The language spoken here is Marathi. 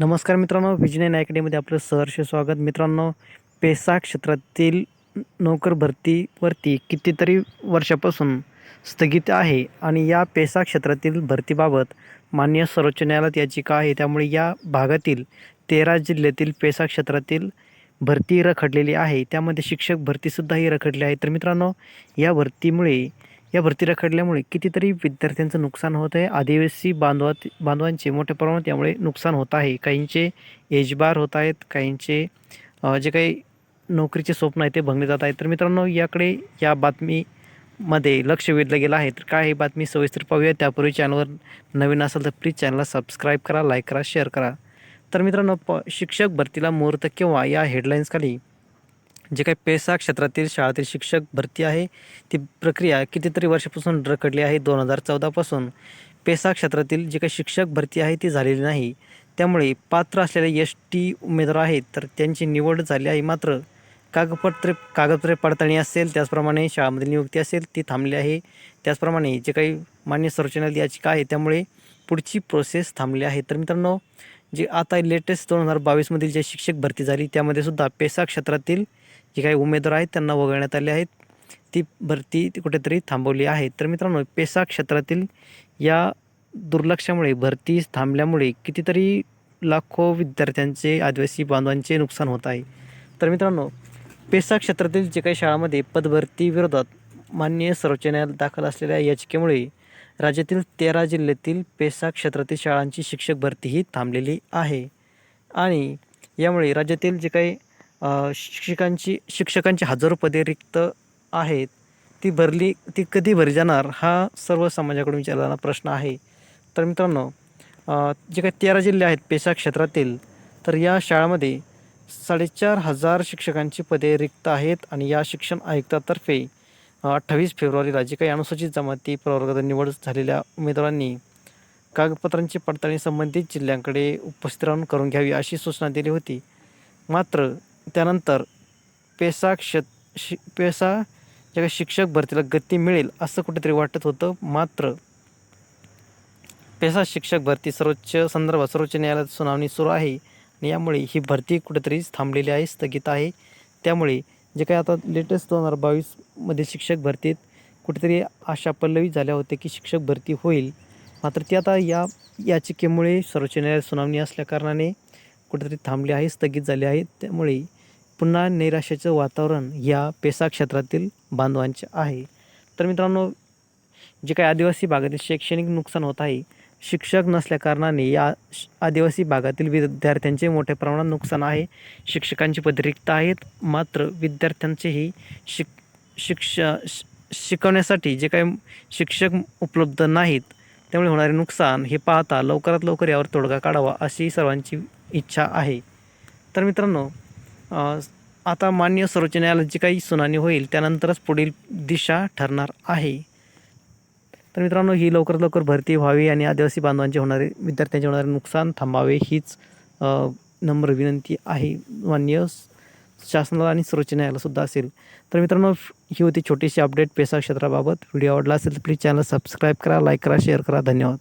नमस्कार मित्रांनो विजय अकॅडमीमध्ये आपलं सहर्ष स्वागत. मित्रांनो पेसा क्षेत्रातील नोकर भरतीवरती कितीतरी वर्षापासून स्थगित आहे आणि या पेसा क्षेत्रातील भरतीबाबत मान्य सर्वोच्च न्यायालयात याचिका आहे. त्यामुळे या भागातील तेरा जिल्ह्यातील पेसा क्षेत्रातील भरती रखडलेली आहे. त्यामध्ये शिक्षक भरतीसुद्धा ही रखडली आहे तर मित्रांनो या भरतीमुळे या भरती रखडल्यामुळे कितीतरी विद्यार्थ्यांचं नुकसान होत आहे. आदिवासी बांधवात बांधवांचे मोठ्या प्रमाणात यामुळे नुकसान होत आहे. काहींचे एजबार होत आहेत काहींचे जे काही नोकरीचे स्वप्न आहे ते भंगले जात आहेत. तर मित्रांनो याकडे या बातमीमध्ये लक्ष वेधलं गेलं आहे. तर काय ही बातमी सविस्तर पाहूया. त्यापूर्वी चॅनलवर नवीन असेल तर प्लीज चॅनलला सबस्क्राईब करा लाईक करा शेअर करा. तर मित्रांनो प शिक्षक भरतीला मुहूर्त किंवा या हेडलाईन्सखाली जे काही पेसा क्षेत्रातील शाळातील शिक्षक भरती आहे ती प्रक्रिया कितीतरी वर्षापासून रखडली आहे. दोन हजार चौदापासून पेसा क्षेत्रातील जे काही शिक्षक भरती आहे ती झालेली नाही. त्यामुळे पात्र असलेले एस टी उमेदवार आहेत तर त्यांची निवड झाली आहे. मात्र कागदपत्रे कागदपत्रे पडताळणी असेल त्याचप्रमाणे शाळामधील नियुक्ती असेल ती थांबली आहे. त्याचप्रमाणे जे काही मान्य सर्वोच्च याचिका आहे त्यामुळे पुढची प्रोसेस थांबली आहे. तर मित्रांनो जे आता लेटेस्ट दोन हजार बावीसमधील जे शिक्षक भरती झाली त्यामध्ये सुद्धा पेसा क्षेत्रातील जे काही उमेदवार आहेत त्यांना वगळण्यात आले आहेत. ती भरती कुठेतरी थांबवली आहे. तर मित्रांनो पेसा क्षेत्रातील या दुर्लक्षामुळे भरती थांबल्यामुळे कितीतरी लाखो विद्यार्थ्यांचे आदिवासी बांधवांचे नुकसान होत आहे. तर मित्रांनो पेसा क्षेत्रातील जे काही शाळांमध्ये पदभरती विरोधात माननीय सर्वोच्च न्यायालयात दाखल असलेल्या याचिकेमुळे राज्यातील तेरा जिल्ह्यातील पेसा क्षेत्रातील शाळांची शिक्षक भरती ही थांबलेली आहे. आणि यामुळे राज्यातील जे काही शिक्षकांची शिक्षकांची हजारो पदे रिक्त आहेत. ती भरली ती कधी भरली जाणार हा सर्व समाजाकडून विचारलेला प्रश्न आहे. तर मित्रांनो जे काही तेरा जिल्हे आहेत पेशा क्षेत्रातील तर या शाळामध्ये साडेचार हजार शिक्षकांची पदे रिक्त आहेत आणि या शिक्षण आयुक्तातर्फे अठ्ठावीस फेब्रुवारीला जे काही अनुसूचित जमाती प्रवर्गात निवड झालेल्या उमेदवारांनी कागदपत्रांची पडताळणी संबंधित जिल्ह्यांकडे उपस्थित राहून करून घ्यावी अशी सूचना दिली होती. मात्र त्यानंतर पेसा क्ष शि पेसा जे शिक्षक भरतीला गती मिळेल असं कुठेतरी वाटत होतं. मात्र पेसा शिक्षक भरती सर्वोच्च संदर्भात सर्वोच्च न्यायालयात सुनावणी सुरू आहे आणि यामुळे ही भरती कुठेतरी थांबलेली आहे स्थगित आहे. त्यामुळे जे काही आता लेटेस्ट दोन हजार बावीसमध्ये शिक्षक भरतीत कुठेतरी आशा पल्लवी झाल्या होत्या की शिक्षक भरती होईल. मात्र ती आता या याचिकेमुळे सर्वोच्च न्यायालयात सुनावणी असल्याकारणाने कुठेतरी थांबली आहे स्थगित झाली आहे. त्यामुळे पुन्हा नैराश्याचं वातावरण या पेसा क्षेत्रातील बांधवांचे आहे. तर मित्रांनो जे काही आदिवासी भागातील शैक्षणिक नुकसान होत आहे शिक्षक नसल्याकारणाने या श- आदिवासी भागातील विद्यार्थ्यांचे मोठ्या प्रमाणात नुकसान आहे. शिक्षकांची पद रिक्त आहेत मात्र विद्यार्थ्यांचेही शिक शिक्ष शिकवण्यासाठी जे काही शिक्षक उपलब्ध नाहीत त्यामुळे होणारे नुकसान हे पाहता लवकरात लवकर यावर तोडगा काढावा अशी सर्वांची इच्छा आहे. तर मित्रांनो आता मान्य सर्वोच्च न्यायालयाची जी काही सुनावणी होईल त्यानंतरच पुढील दिशा ठरणार आहे. तर मित्रांनो ही लवकरात लवकर भरती व्हावी आणि आदिवासी बांधवांचे होणारे विद्यार्थ्यांचे होणारे नुकसान थांबावे हीच नम्र विनंती आहे मान्य शासनाला आणि सर्वोच्च न्यायालयासुद्धा असेल. तर मित्रांनो ही होती छोटीशी अपडेट पेसा क्षेत्राबाबत. व्हिडिओ आवडला असेल तर प्लीज चॅनल सबस्क्राईब करा लाईक करा शेअर करा. धन्यवाद.